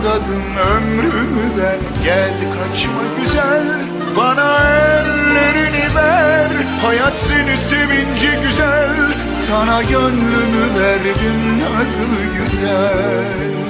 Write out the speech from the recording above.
adadım ömrümü ben Gel kaçma güzel. Bana ellerini ver Hayat seni sevince güzel. Sana gönlümü verdim nazlı güzel